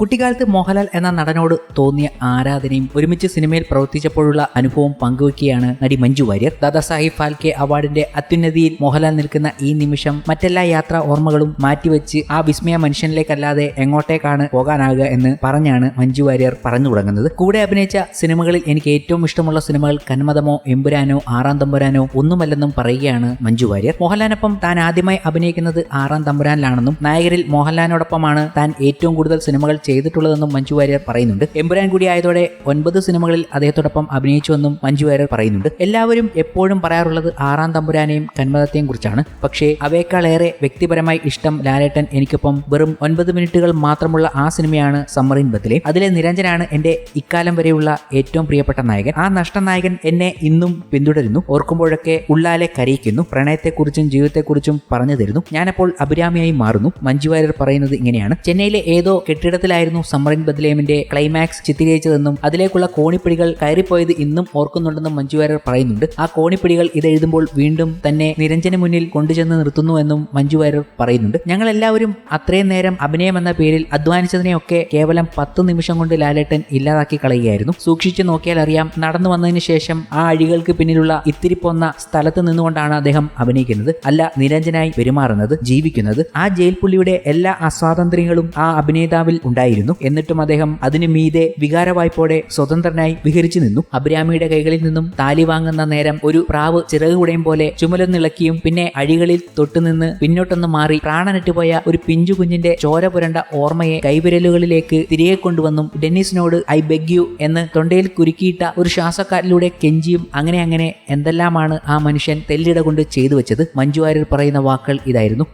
കുട്ടിക്കാലത്ത് മോഹൻലാൽ എന്ന നടനോട് തോന്നിയ ആരാധനയും ഒരുമിച്ച് സിനിമയിൽ പ്രവർത്തിച്ചപ്പോഴുള്ള അനുഭവം പങ്കുവെക്കുകയാണ് നടി മഞ്ജു വാര്യർ. ദാദാസാഹിബ് ഫാൽക്കെ അവാർഡിന്റെ അത്യുന്നതിയിൽ മോഹൻലാൽ നിൽക്കുന്ന ഈ നിമിഷം മറ്റെല്ലാ യാത്രാ ഓർമ്മകളും മാറ്റിവെച്ച് ആ വിസ്മയ മനുഷ്യനിലേക്കല്ലാതെ എങ്ങോട്ടേക്കാണ് പോകാനാകുക എന്ന് പറഞ്ഞാണ് മഞ്ജു വാര്യർ പറഞ്ഞു തുടങ്ങുന്നത്. കൂടെ അഭിനയിച്ച സിനിമകളിൽ എനിക്ക് ഏറ്റവും ഇഷ്ടമുള്ള സിനിമകൾ കന്മതമോ എമ്പുരാനോ ആറാം തമ്പുരാനോ ഒന്നുമല്ലെന്നും പറയുകയാണ് മഞ്ജു വാര്യർ. മോഹൻലാലിനൊപ്പം താൻ ആദ്യമായി അഭിനയിക്കുന്നത് ആറാം തമ്പുരാനിലാണെന്നും നായകരിൽ മോഹൻലാലിനോടൊപ്പമാണ് താൻ ഏറ്റവും കൂടുതൽ സിനിമകൾ ചെയ്തിട്ടുള്ളതെന്നും മഞ്ജു വാര്യർ പറയുന്നുണ്ട്. എമ്പുരാൻ കൂടി ആയതോടെ ഒൻപത് സിനിമകളിൽ അദ്ദേഹത്തോടൊപ്പം അഭിനയിച്ചുവെന്നും മഞ്ജു വാര്യർ പറയുന്നുണ്ട്. എല്ലാവരും എപ്പോഴും പറയാറുള്ളത് ആറാം തമ്പുരാനെയും കന്മതത്തെയും കുറിച്ചാണ്. പക്ഷേ അവയേക്കാളേറെ വ്യക്തിപരമായി ഇഷ്ടം ലാലേട്ടൻ എനിക്കൊപ്പം വെറും ഒൻപത് മിനിറ്റുകൾ മാത്രമുള്ള ആ സിനിമയാണ് സമ്മറിൻ ബത്തിലെ. അതിലെ നിരഞ്ജനാണ് എന്റെ ഇക്കാലം വരെയുള്ള ഏറ്റവും പ്രിയപ്പെട്ട നായകൻ. ആ നഷ്ടനായകൻ എന്നെ ഇന്നും പിന്തുടരുന്നു. ഓർക്കുമ്പോഴൊക്കെ ഉള്ളാലെ കരയിക്കുന്നു. പ്രണയത്തെക്കുറിച്ചും ജീവിതത്തെക്കുറിച്ചും പറഞ്ഞു തരുന്നു. ഞാനപ്പോൾ അഭിരാമിയായി മാറുന്നു. മഞ്ജു വാര്യർ പറയുന്നത് ഇങ്ങനെയാണ്. ചെന്നൈയിലെ ഏതോ കെട്ടിടത്തിലായിരുന്നു സമ്മറിൻ ബദലേമിന്റെ ക്ലൈമാക്സ് ചിത്രീകരിച്ചതെന്നും അതിലേക്കുള്ള കോണിപ്പിടികൾ കയറിപ്പോയത് ഇന്നും ഓർക്കുന്നുണ്ടെന്നും മഞ്ജു വാര്യർ പറയുന്നുണ്ട്. ആ കോണിപ്പിടികൾ ഇതെഴുതുമ്പോൾ വീണ്ടും തന്നെ നിരഞ്ജന മുന്നിൽ കൊണ്ടുചെന്ന് നിർത്തുന്നു എന്നും മഞ്ജു വാര്യർ പറയുന്നുണ്ട്. ഞങ്ങൾ എല്ലാവരും അത്രയും നേരം അഭിനയം എന്ന പേരിൽ അധ്വാനിച്ചതിനെയൊക്കെ കേവലം പത്ത് നിമിഷം കൊണ്ട് ലാലേട്ടൻ ഇല്ലാതാക്കി കളയുകയായിരുന്നു. സൂക്ഷിച്ചു നോക്കിയാൽ അറിയാം നടന്നു വന്നതിന് ശേഷം ആ അഴികൾക്ക് പിന്നിലുള്ള ഇത്തിരി പോന്ന സ്ഥലത്ത് നിന്നുകൊണ്ടാണ് അദ്ദേഹം അഭിനയിക്കുന്നത്. അല്ല നിരഞ്ജനായി പെരുമാറുന്നത് ജീവിക്കുന്നത്. ആ ജയിൽ പുള്ളിയുടെ എല്ലാ അസ്വാതന്ത്ര്യങ്ങളും ആ അഭിനേതാവിൽ ഉണ്ടായിരുന്നു. എന്നിട്ടും അദ്ദേഹം അതിനു മീതെ വികാരവായ്പോടെ സ്വതന്ത്രനായി വിഹരിച്ചു നിന്നു. അബ്രാമിയുടെ കൈകളിൽ നിന്നും താലി വാങ്ങുന്ന നേരം ഒരു പ്രാവ് ചിറകുകുടയും പോലെ ചുമലൊന്നിളക്കിയും പിന്നെ അഴികളിൽ തൊട്ടുനിന്ന് പിന്നോട്ടൊന്ന് മാറി പ്രാണനിട്ടുപോയ ഒരു പിഞ്ചു കുഞ്ഞിന്റെ ചോര പുരണ്ട ഓർമ്മയെ കൈവിരലുകളിലേക്ക് തിരികെ കൊണ്ടുവന്നും ഡെന്നിസിനോട് ഐ ബെഗ് യു എന്ന് തൊണ്ടയിൽ കുരുക്കിയിട്ട ഒരു ശ്വാസക്കാരിലൂടെ കെഞ്ചിയും അങ്ങനെ അങ്ങനെ എന്തെല്ലാമാണ് ആ മനുഷ്യൻ തെല്ലിട കൊണ്ട് ചെയ്തു വെച്ചത്? മഞ്ജു വാര്യർ പറയുന്ന വാക്കുകൾ ഇതായിരുന്നു.